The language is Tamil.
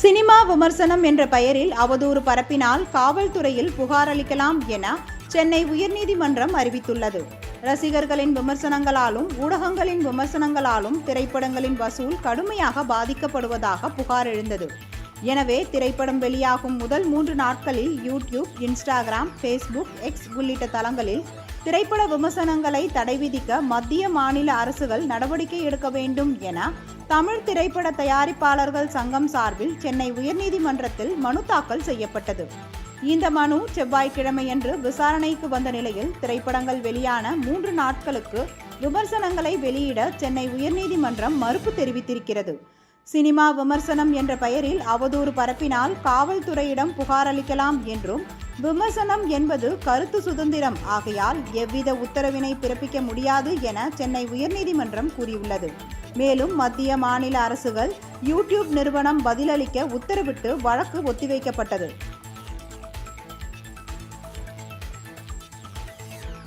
சினிமா விமர்சனம் என்ற பெயரில் அவதூறு பரப்பினால் காவல்துறையில் புகார் அளிக்கலாம் என சென்னை உயர்நீதிமன்றம் அறிவித்துள்ளது. ரசிகர்களின் விமர்சனங்களாலும் ஊடகங்களின் விமர்சனங்களாலும் திரைப்படங்களின் வசூல் கடுமையாக பாதிக்கப்படுவதாக புகார் எழுந்தது. எனவே திரைப்படம் வெளியாகும் முதல் மூன்று நாட்களில் யூடியூப் இன்ஸ்டாகிராம் ஃபேஸ்புக் எக்ஸ் உள்ளிட்ட தளங்களில் திரைப்பட விமர்சனங்களை தடை விதிக்க மத்திய மாநில அரசுகள் நடவடிக்கை எடுக்க வேண்டும் என தமிழ் திரைப்பட தயாரிப்பாளர்கள் சங்கம் சார்பில் சென்னை உயர்நீதிமன்றத்தில் மனு தாக்கல் செய்யப்பட்டது. இந்த மனு செவ்வாய்க்கிழமையன்று விசாரணைக்கு வந்த நிலையில் திரைப்படங்கள் வெளியான மூன்று நாட்களுக்கு விமர்சனங்களை வெளியிட சென்னை உயர்நீதிமன்றம் மறுப்பு தெரிவித்திருக்கிறது. சினிமா விமர்சனம் என்ற பெயரில் அவதூறு பரப்பினால் காவல்துறையிடம் புகார் அளிக்கலாம் என்றும் விமர்சனம் என்பது கருத்து சுதந்திரம். ஆகையால் எவ்வித உத்தரவினை பிறப்பிக்க முடியாது என சென்னை உயர்நீதிமன்றம் கூறியுள்ளது. மேலும் மத்திய மாநில அரசுகள் யூடியூப் நிறுவனம் பதிலளிக்க உத்தரவிட்டு வழக்கு ஒத்திவைக்கப்பட்டது.